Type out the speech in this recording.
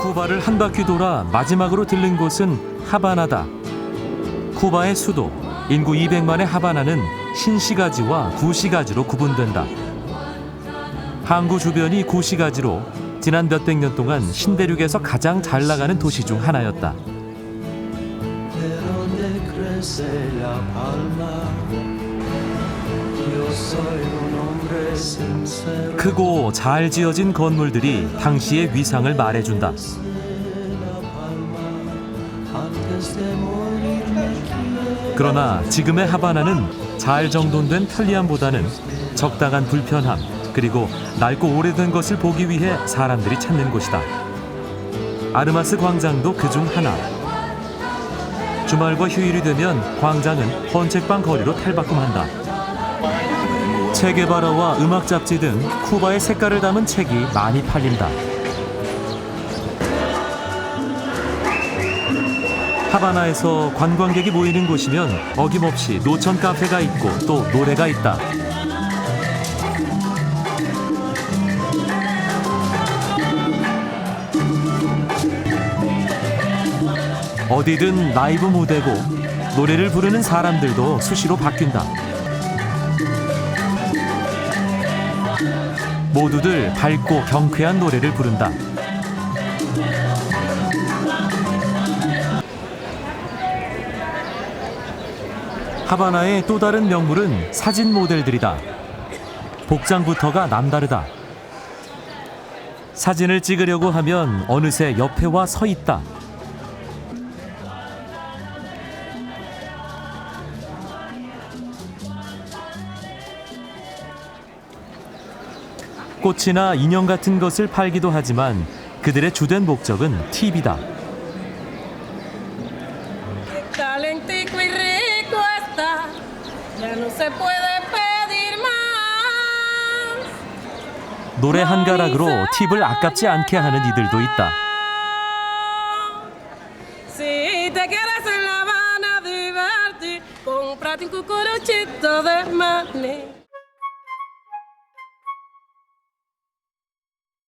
쿠바를 한 바퀴 돌아 마지막으로 들른 곳은 하바나다. 쿠바의 수도, 인구 200만의 하바나는 신시가지와 구시가지로 구분된다. 항구 주변이 구시가지로 지난 몇백 년 동안 신대륙에서 가장 잘 나가는 도시 중 하나였다. 크고 잘 지어진 건물들이 당시의 위상을 말해준다. 그러나 지금의 하바나는 잘 정돈된 편리함보다는 적당한 불편함 그리고 낡고 오래된 것을 보기 위해 사람들이 찾는 곳이다. 아르마스 광장도 그중 하나. 주말과 휴일이 되면 광장은 헌책방 거리로 탈바꿈한다. 체게바라와 음악 잡지 등 쿠바의 색깔을 담은 책이 많이 팔린다. 하바나에서 관광객이 모이는 곳이면 어김없이 노천 카페가 있고 또 노래가 있다. 어디든 라이브 무대고 노래를 부르는 사람들도 수시로 바뀐다. 모두들 밝고 경쾌한 노래를 부른다. 하바나의 또 다른 명물은 사진 모델들이다. 복장부터가 남다르다. 사진을 찍으려고 하면 어느새 옆에 와 서 있다. 꽃이나 인형 같은 것을 팔기도 하지만 그들의 주된 목적은 más. 노래 한 가락으로 팁을 아깝지 않게 하는 이들도 있다.